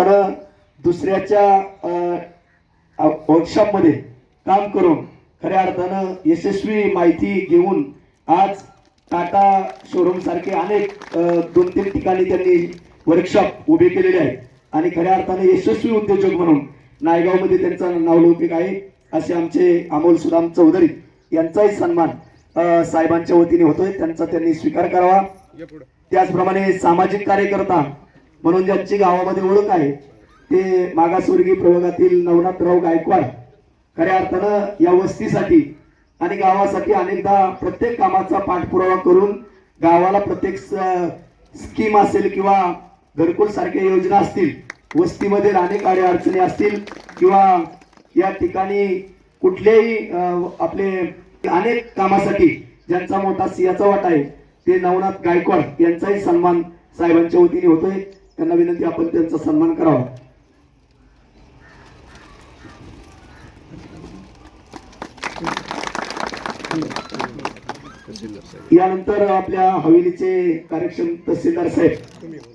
तर दुसऱ्याच्या वर्कशॉपमध्ये काम करून खऱ्या अर्थानं यशस्वी माहिती घेऊन आज टाटा शोरूम सारखे अनेक दोन तीन ठिकाणी त्यांनी वर्कशॉप उभे केलेले आहेत. आणि खऱ्या अर्थाने यशस्वी उद्योजक म्हणून नायगावमध्ये त्यांचा नावलौकिक आहे असे आमचे अमोल सुदाम चौधरी यांचाही सन्मान साहेबांच्या वतीने होतोय. त्यांचा त्यांनी स्वीकार करावा. त्याचप्रमाणे सामाजिक कार्यकर्ता म्हणून ज्यांची गावामध्ये ओळख आहे ते मागासवर्गीय प्रवर्गातील नवनाथराव गायकवाड खऱ्या अर्थानं या वस्तीसाठी आणि गावासाठी अनेकदा प्रत्येक कामाचा पाठपुरावा करून गावाला प्रत्येक स- स्कीम असेल किंवा घरकुल सारख्या योजना असतील वस्तीमध्ये अनेक अडचणी असतील किंवा या ठिकाणी कुठल्याही आपले अनेक कामासाठी ज्यांचा मोठा सिंहाचा वाटा आहे ते नवनाथ गायकवाड यांचाही सन्मान साहेबांच्या वतीने होतोय. त्यांना विनंती आपण त्यांचा सन्मान करावा. यानंतर आपल्या हवेलीचे कार्यक्षम तहसीलदार साहेब.